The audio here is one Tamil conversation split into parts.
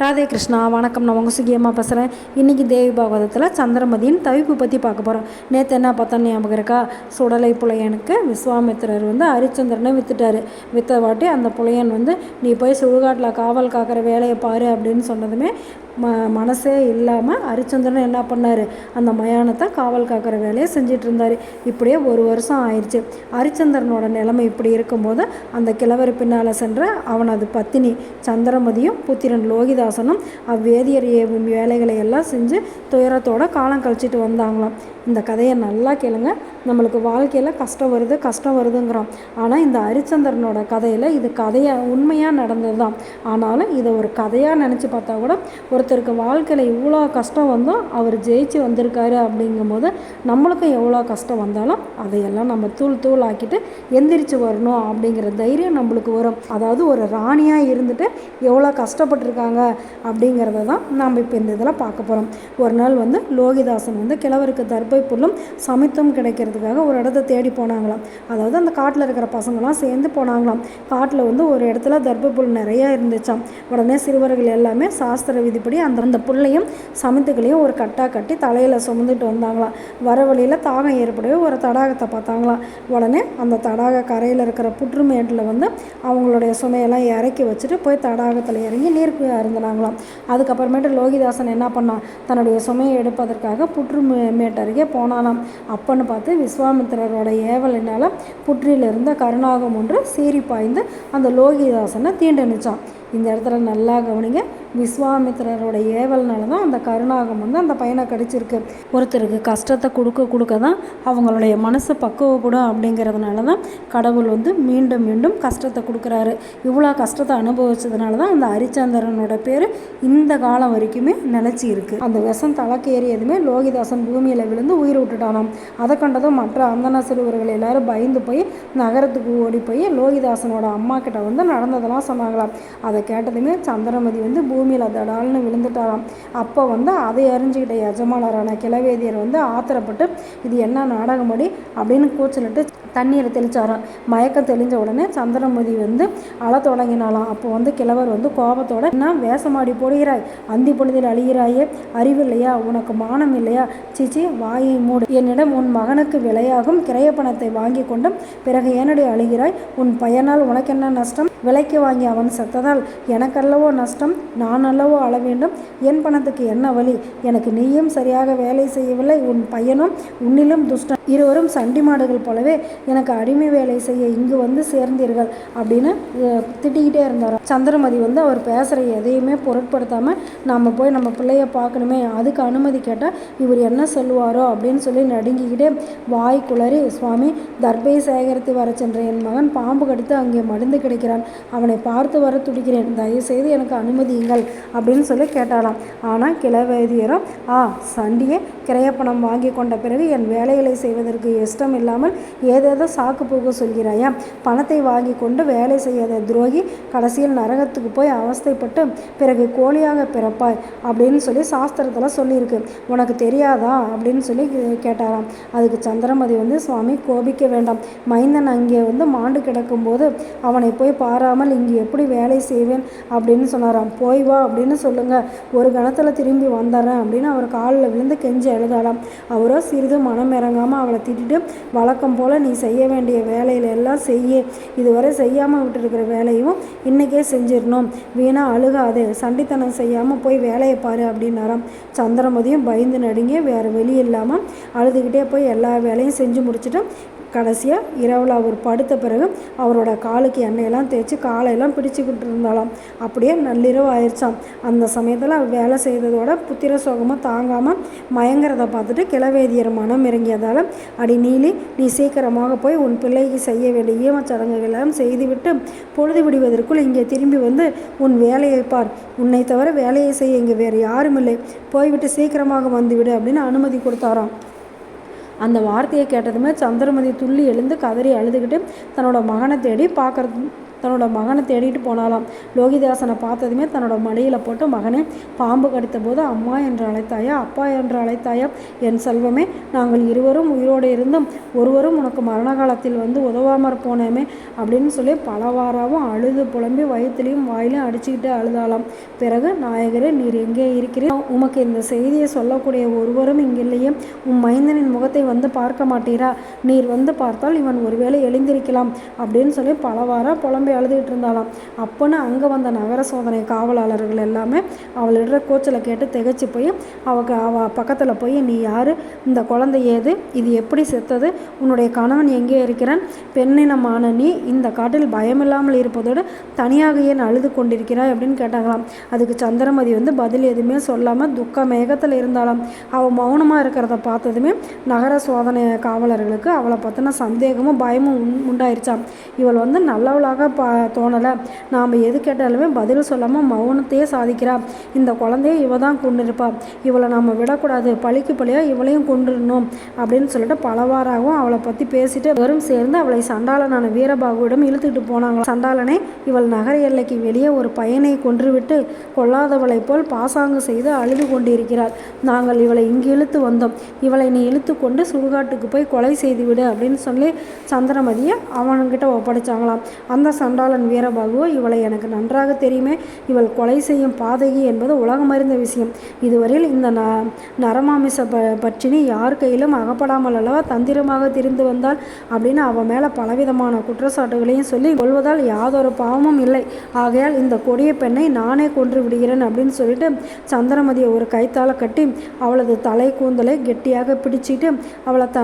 ராதே கிருஷ்ணா வணக்கம். நான் உங்கள் சுகியம்மா பேசுகிறேன் இன்றைக்கி தேவி பாகவதத்தில் சந்திரமதியின் தவிப்பு பற்றி பார்க்க போகிறோம் நேற்று என்ன பார்த்தா ஞாபகம் இருக்கா? சுடலை புலையனுக்கு விஸ்வாமித்திரர் வந்து ஹரிச்சந்திரனை வித்துட்டாரு. வித்த வாட்டி அந்த புலையன் வந்து நீ போய் சுடுகாட்டில் காவல் காக்கிற வேலையை பாரு அப்படின்னு சொன்னதுமே ம மனசே இல்லாமல் ஹரிச்சந்திரன் என்ன பண்ணார்? அந்த மயானத்தை காவல் காக்கிற வேலையை செஞ்சிட்டு இருந்தார். இப்படியே ஒரு வருஷம் ஆயிடுச்சு. ஹரிச்சந்திரனோட நிலைமை இப்படி இருக்கும்போது அந்த கிழவர் பின்னால் சென்ற அவனது பத்தினி சந்திரமதியும் புத்திரன் லோகிதாசனும் அவ்வேதியர் ஏவும் வேலைகளை எல்லாம் செஞ்சு துயரத்தோட காலம் கழிச்சிட்டு வந்தாங்களாம். இந்த கதையை நல்லா கேளுங்க. நம்மளுக்கு வாழ்க்கையில் கஷ்டம் வருது கஷ்டம் வருதுங்கிறோம் ஆனால் இந்த ஹரிச்சந்திரனோட கதையில் இது கதையாக உண்மையாக நடந்தது தான் ஆனாலும் இதை ஒரு கதையாக நினச்சி பார்த்தா கூட ஒரு ஒருத்தருக்கு வாழ்க்கையில் இவ்வளோ கஷ்டம் வந்தோம் அவர் ஜெயிச்சு வந்திருக்காரு அப்படிங்கும்போது நம்மளுக்கும் எவ்வளோ கஷ்டம் வந்தாலும் அதையெல்லாம் நம்ம தூள் தூள் ஆக்கிட்டு எந்திரிச்சு வரணும் அப்படிங்கிற தைரியம் நம்மளுக்கு வரும். அதாவது ஒரு ராணியாக இருந்துட்டு எவ்வளோ கஷ்டப்பட்டிருக்காங்க அப்படிங்கிறத தான் நாம் இப்போ இந்த இதில் பார்க்க போகிறோம் ஒரு நாள் வந்து லோகிதாசன் வந்து கிழவருக்கு தர்பை புல்லும் சமித்தும் கிடைக்கிறதுக்காக ஒரு இடத்த தேடி போனாங்களாம். அதாவது அந்த காட்டில் இருக்கிற பசங்களாம் சேர்ந்து போனாங்களாம். காட்டில் வந்து ஒரு இடத்துல தர்பை புல் நிறையா இருந்துச்சாம். உடனே சிறுவர்கள் எல்லாமே சாஸ்திர விதிப்படி அந்த அந்த புல்லையும் சமத்துக்களையும் ஒரு கட்டாக கட்டி தலையில் சுமந்துட்டு வந்தாங்களாம். வர வழியில் தாகம் ஏற்படவே ஒரு தடாகத்தை பார்த்தாங்களாம். உடனே அந்த தடாக கரையில் இருக்கிற புற்றுமேட்டில் வந்து அவங்களுடைய சுமையெல்லாம் இறக்கி வச்சுட்டு போய் தடாகத்தில் இறங்கி நீர் அருந்தினாங்களாம். அதுக்கப்புறமேட்டு லோகிதாசன் என்ன பண்ணான்? தன்னுடைய சுமையை எடுப்பதற்காக புற்றுமேட் அருகே போனானாம். அப்பன்னு பார்த்து விஸ்வாமித்திரரோட ஏவலினால் புற்றில் இருந்த கருணாகம் ஒன்று சீறி பாய்ந்து அந்த லோகிதாசனை தீண்டணிச்சான் இந்த இடத்துல நல்லா கவனிங்க. விஸ்வாமித்திரரோட ஏவல்னால தான் அந்த கருணாகம் வந்து அந்த பையனை கடிச்சிருக்கு. ஒருத்தருக்கு கஷ்டத்தை கொடுக்க கொடுக்க தான் அவங்களுடைய மனசு பக்குவப்படும் அப்படிங்கிறதுனால தான் கடவுள் வந்து மீண்டும் மீண்டும் கஷ்டத்தை கொடுக்குறாரு. இவ்வளோ கஷ்டத்தை அனுபவிச்சதுனால தான் அந்த ஹரிச்சந்திரனோட பேர் இந்த காலம் வரைக்குமே நிலச்சி இருக்குது அந்த விஷம் தலைக்கேறியதுமே லோகிதாசன் பூமியில் விழுந்து உயிர் விட்டுட்டானாம். அதை கண்டதும் மற்ற அந்தன சிறுவர்கள் எல்லாரும் பயந்து போய் நகரத்துக்கு ஓடி போய் லோகிதாசனோட அம்மா கிட்ட வந்து நடந்ததெல்லாம் சொன்னாங்களாம். அதை கேட்டதுமே சந்திரமதி வந்து பூமியில் தடால்னு விழுந்துட்டாராம் அப்போ வந்து அதை அறிஞ்சுக்கிட்ட எஜமானரான கிளவேதியர் வந்து ஆத்திரப்பட்டு இது என்ன நாடகமடி? அப்படின்னு கூச்சலிட்டு தண்ணீரை தெளிச்சாராம். மயக்கம் தெளிஞ்ச உடனே சந்திரமதி வந்து அழ தொடங்கினாலாம் அப்போ வந்து கிழவர் வந்து கோபத்தோட என்ன வேஷமாடி போடுகிறாய்? அந்தி பொழுதில் அழிகிறாயே? அறிவில்லையா? உனக்கு மானம் இல்லையா? சிச்சி வாயை மூடு. என்னிடம் உன் மகனுக்கு விலையாகும். கிரைய பணத்தை வாங்கி கொண்டும் பிறகு ஏனடி அழுகிறாய்? உன் பையனால் உனக்கென்ன நஷ்டம்? விலைக்கு வாங்கி அவன் செத்ததால் எனக்கல்லவோ நஷ்டம்? நான் அல்லவோ அழ வேண்டும். என் பணத்துக்கு என்ன வழி? எனக்கு நீயும் சரியாக வேலை செய்யவில்லை. உன் பையனும் உன்னிலும் துஷ்டம் இருவரும் சண்டி மாடுகள் போலவே எனக்கு அடிமை வேலை செய்ய இங்கு வந்து சேர்ந்தீர்கள் அப்படின்னு திட்டிக்கிட்டே இருந்தார் சந்திரமதி வந்து அவர் பேசுகிற எதையுமே பொருட்படுத்தாமல் நம்ம போய் நம்ம பிள்ளைய பார்க்கணுமே அதுக்கு அனுமதி கேட்டால் இவர் என்ன சொல்லுவாரோ அப்படின்னு சொல்லி நடுங்கிக்கிட்டே வாய் குளறி சுவாமி தர்பை சேகரித்து வர சென்ற என் மகன் பாம்பு கடித்து அங்கே மடிந்து கிடைக்கிறான். அவனை பார்த்து வர துடிக்கிறேன். தயவுசெய்து எனக்கு அனுமதியுங்கள் அப்படின்னு சொல்லி கேட்டாலாம் ஆனால் கிளவேதியரும் ஆ சண்டியை கிரையப்பணம் வாங்கி கொண்ட பிறகு என் வேலைகளை செய்வதற்கு இஷ்டம் இல்லாமல் ஏதேதோ சாக்கு போக சொல்கிறாயா? பணத்தை வாங்கி கொண்டு வேலை செய்யாத துரோகி கடைசியில் நரகத்துக்கு போய் அவஸ்தைப்பட்டு பிறகு கோழியாக பிறப்பாய் அப்படின்னு சொல்லி சாஸ்திரத்தில் சொல்லியிருக்கு. உனக்கு தெரியாதா? அப்படின்னு சொல்லி கேட்டாராம். அதுக்கு சந்திரமதி வந்து சுவாமி கோபிக்க வேண்டாம். மைந்தன் அங்கே வந்து மாண்டு கிடக்கும்போது அவனை போய் பாராமல் இங்கே எப்படி வேலை செய்வேன்? அப்படின்னு சொன்னாராம். போய் வா அப்படின்னு சொல்லுங்க. ஒரு கணத்தில் திரும்பி வந்துடுறேன் அப்படின்னு அவர் காலில் விழுந்து கெஞ்சி எழுதாலாம் அவரோ சிறிது மனம் இறங்காமல் அவளை திட்டிட்டு வழக்கம் போல் நீ செய்ய வேண்டிய வேலையில எல்லாம் செய்ய இதுவரை செய்யாமல் விட்டுருக்கிற வேலையும் இன்றைக்கே செஞ்சிடணும். வீணாக அழுகாது சண்டித்தனம் செய்யாமல் போய் வேலையை பாரு அப்படின்னாராம். சந்திரமதியும் பயந்து நடுங்கி வேறு வெளி இல்லாமல் அழுதுகிட்டே போய் எல்லா வேலையும் செஞ்சு முடிச்சுட்டு கடைசியாக இரவில் அவர் படுத்த பிறகு அவரோட காலுக்கு எண்ணெயெல்லாம் தேய்ச்சி காலையெல்லாம் பிடிச்சிக்கிட்டு இருந்தாலாம் அப்படியே நள்ளிரவு ஆயிடுச்சான் அந்த சமயத்தில் வேலை செய்ததோட புத்திர சோகமாக தாங்காமல் மயங்கிறத பார்த்துட்டு கிளவேதியர் மனம் இறங்கியதால் அடி நீலி நீ சீக்கிரமாக போய் உன் பிள்ளைக்கு செய்ய வேண்டிய ஈமச்சடங்குகளெல்லாம் செய்துவிட்டு பொழுது விடுவதற்குள் இங்கே திரும்பி வந்து உன் வேலையை பார். உன்னை தவிர வேலையை செய்ய இங்கே வேறு யாரும் இல்லை போய்விட்டு சீக்கிரமாக வந்துவிடு அப்படின்னு அனுமதி கொடுத்தாராம். அந்த வார்த்தையை கேட்டதுமே சந்திரமதி துள்ளி எழுந்து கதறி அழுதுகிட்டு தன்னோட மகனை தேடி பார்க்கறது தன்னோட மகனை தேடிட்டு போனாலாம் லோகிதாசனை பார்த்ததுமே தன்னோட மடியில் போட்டு மகனே பாம்பு கடித்த போது அம்மா என்று அழைத்தாயா அப்பா என்று அழைத்தாயா? என் செல்வமே நாங்கள் இருவரும் உயிரோடு இருந்தும் ஒருவரும் உனக்கு மரண காலத்தில் வந்து உதவாமற் போனோமே அப்படின்னு சொல்லி பலவாராவும் அழுது புலம்பி வயிற்றுலையும் வாயிலையும் அடிச்சுக்கிட்டு அழுதாலாம் பிறகு நாயகரே நீர் எங்கே இருக்கிறீர்? உமக்கு இந்த செய்தியை சொல்லக்கூடிய ஒருவரும் இங்கில்லையே. உன் மைந்தனின் முகத்தை வந்து பார்க்க மாட்டீரா? நீர் வந்து பார்த்தால் இவன் ஒருவேளை எழுந்திருக்கலாம் அப்படின்னு சொல்லி பலவாரா புலம்பி அழுதுகிட்டு இருந்தாலாம் அப்போன்னு அங்கே வந்த நகர சோதனை காவலாளர்கள் எல்லாமே அவள் இடுற கூச்சலை கேட்டு திகைச்சு போய் அவக்கு அவ பக்கத்தில் போய் நீ யார்? இந்த குழந்தை ஏது? இது எப்படி செத்தது? உன்னுடைய கணவன் எங்கே இருக்கிறான்? பெண்ணினமான நீ இந்த காட்டில் பயமில்லாமல் இருப்பதோடு தனியாக ஏன் அழுது கொண்டிருக்கிறாய்? அப்படின்னு கேட்டாங்களாம். அதுக்கு சந்திரமதி வந்து பதில் எதுவுமே சொல்லாமல் துக்க மேகத்தில் இருந்தாலாம் அவள் மௌனமாக இருக்கிறத பார்த்ததுமே நகர சோதனை காவலர்களுக்கு அவளை பற்றின சந்தேகமும் பயமும் உண் உண்டாயிருச்சாம். இவள் வந்து நல்லவளாக பா தோணலை. நாம் எது கேட்டாலுமே பதில் சொல்லாமல் மௌனத்தையே சாதிக்கிறா. இந்த குழந்தைய இவ தான் கொண்டிருப்பா இவளை நம்ம விடக்கூடாது. பழிக்கு பழியாக இவளையும் கொண்டுடணும் அப்படின்னு சொல்லிட்டு பலவாறாகவும் அவளை பற்றி பேசிட்டு வெறும் சேர்ந்து அவளை சண்டாளனான வீரபாகுவிடம் இழுத்துட்டு போனாங்களாம் சண்டாளனே இவள் நகர எல்லைக்கு வெளியே ஒரு பையனை கொன்றுவிட்டு கொல்லாதவளைப் போல் பாசாங்கு செய்து அழுது கொண்டிருக்கிறாள். நாங்கள் இவளை இங்கு இழுத்து வந்தோம். இவளை நீ இழுத்து கொண்டு சுடுகாட்டுக்கு போய் கொலை செய்து விடு அப்படின்னு சொல்லி சந்திரமதியை அவன்கிட்ட ஒப்படைச்சாங்களாம். அந்த சண்டாளன் வீரபாகுவோ இவளை எனக்கு நன்றாக தெரியுமே. இவள் கொலை செய்யும் பாதகி என்பது உலகம் அறிந்த விஷயம். இதுவரையில் இந்த ந நரமாமிச ப பற்றினி யார் கையிலும் அகப்படாமல் அல்லவா தந்திரமாக திரிந்து வந்தாள் அப்படின்னு அவன் மேலே பலவிதமான குற்றச்சாட்டுகளையும் சொல்லி கொள்வதால் யாதொரு பாவமும் இல்லை. ஆகையால் இந்த கொடிய பெண்ணை நானே கொன்று விடுகிறேன் அப்படின்னு சொல்லிட்டு சந்திரமதியை ஒரு கைத்தால கட்டி அவளது தலை கூந்தலை கெட்டியாக பிடிச்சிட்டு அவளை த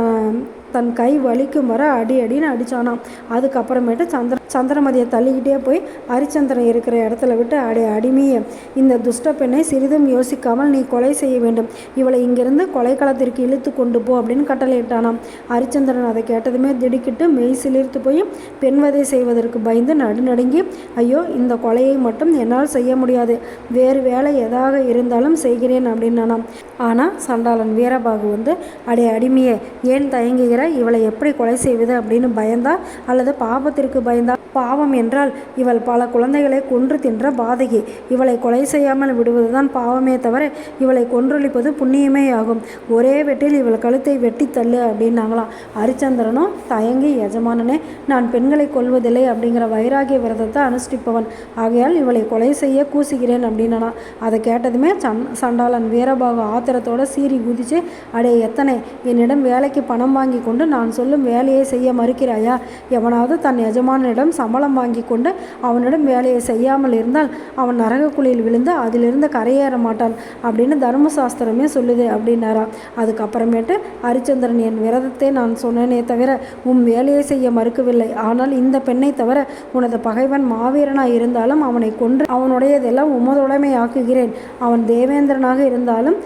தன் கை வலிக்கும் வர அடி அடின்னு அடித்தானாம் அதுக்கப்புறமேட்டு சந்திர சந்திரமதியை தள்ளிக்கிட்டே போய் ஹரிச்சந்திரன் இருக்கிற இடத்துல விட்டு அடி அடிமையை இந்த துஷ்ட பெண்ணை சிறிதும் யோசிக்காமல் நீ கொலை செய்ய வேண்டும். இவளை இங்கிருந்து கொலைக்களத்திற்கு இழுத்து கொண்டு போ அப்படின்னு கட்டளையிட்டானாம். ஹரிச்சந்திரன் அதை கேட்டதுமே திடுக்கிட்டு மெய் சிலிர்த்து போய் பெண்வதை செய்வதற்கு பயந்து நடுநடுங்கி ஐயோ இந்த கொலையை மட்டும் என்னால் செய்ய முடியாது. வேறு வேலை எதாக இருந்தாலும் செய்கிறேன் அப்படின்னானாம். ஆனால் சண்டாளன் வீரபாகு வந்து அடே அடிமையே ஏன் தயங்குகிற? இவளை எப்படி கொலை செய்வது அப்படின்னு பயந்தா அல்லது பாபத்திற்கு பயந்தா பாவம் என்றால் இவள் பல குழந்தைகளை கொன்று தின்ற பாதகி. இவளை கொலை செய்யாமல் விடுவதுதான் பாவமே தவிர இவளை கொன்றொழிப்பது புண்ணியமே ஆகும். ஒரே வெட்டில் இவள் கழுத்தை வெட்டி தள்ளு அப்படின்னாங்களாம் ஹரிச்சந்திரனும் தயங்கி எஜமானனே நான் பெண்களை கொல்வதில்லை அப்படிங்கிற வைராகிய விரதத்தை அனுஷ்டிப்பவன். ஆகையால் இவளை கொலை செய்ய கூசுகிறேன் அப்படின்னா அதை கேட்டதுமே சன் சண்டாளன் வீரபாகு ஆத்திரத்தோட சீறி குதிச்சு அடே எத்தனை என்னிடம் வேலைக்கு பணம் வாங்கி கொண்டு நான் சொல்லும் வேலையை செய்ய மறுக்கிறாயா? எவனாவது தன் எஜமானிடம் சம்பளம் வாங்கி கொண்டு அவனிடம் வேலையை செய்யாமல் இருந்தால் அவன் நரகக்குழியில் விழுந்து அதிலிருந்து கரையேற மாட்டான் அப்படின்னு தர்மசாஸ்திரமே சொல்லுது அப்படின்னாராம் அதுக்கப்புறமேட்டு ஹரிச்சந்திரன் என் விரதத்தை நான் சொன்னேனே தவிர உன் வேலையை செய்ய மறுக்கவில்லை. ஆனால் இந்த பெண்ணை தவிர உனது பகைவன் மாவீரனாக இருந்தாலும் அவனை கொன்று அவனுடையதெல்லாம் உமதுடைமை ஆக்குகிறேன் அவன் தேவேந்திரனாக இருந்தாலும்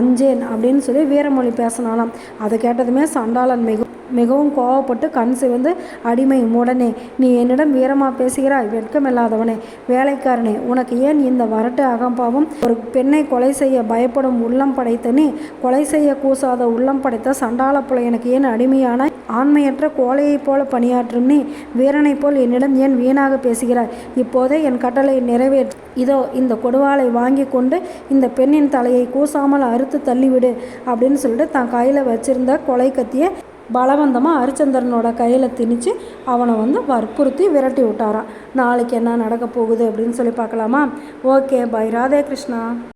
அஞ்சேன் அப்படின்னு சொல்லி வீரமொழி பேசினாலாம் அதை கேட்டதுமே சண்டாளன் மிகவும் மிகவும் கோவப்பட்டு கண் சிவந்து அடிமை மூடனே நீ என்னிடம் வீரமாக பேசுகிறாய்? வெட்கமில்லாதவனே வேலைக்காரனே உனக்கு ஏன் இந்த வரட்டு அகம்பாவம்? ஒரு பெண்ணை கொலை செய்ய பயப்படும் உள்ளம் படைத்த நீ கொலை செய்ய கூசாத உள்ளம் படைத்த சண்டாள எனக்கு ஏன் அடிமையான? ஆண்மையற்ற கோலையைப் போல பணியாற்றும் நீ வீரனைப் போல் என்னிடம் ஏன் வீணாக பேசுகிறாய்? இப்போதே என் கட்டளை நிறைவேற்று இதோ இந்த கொடுவாளை வாங்கி கொண்டு இந்த பெண்ணின் தலையை கூசாமல் அறுத்து தள்ளிவிடு அப்படின்னு சொல்லிட்டு தான் கையில் வச்சிருந்த கொலை கத்தியை பலவந்தமாக ஹரிச்சந்திரனோட கையில் திணிச்சு அவனை வந்து வற்புறுத்தி விரட்டி விட்டாரான் நாளைக்கு என்ன நடக்க போகுது அப்படின்னு சொல்லி பார்க்கலாமா? Okay bye. ராதே கிருஷ்ணா.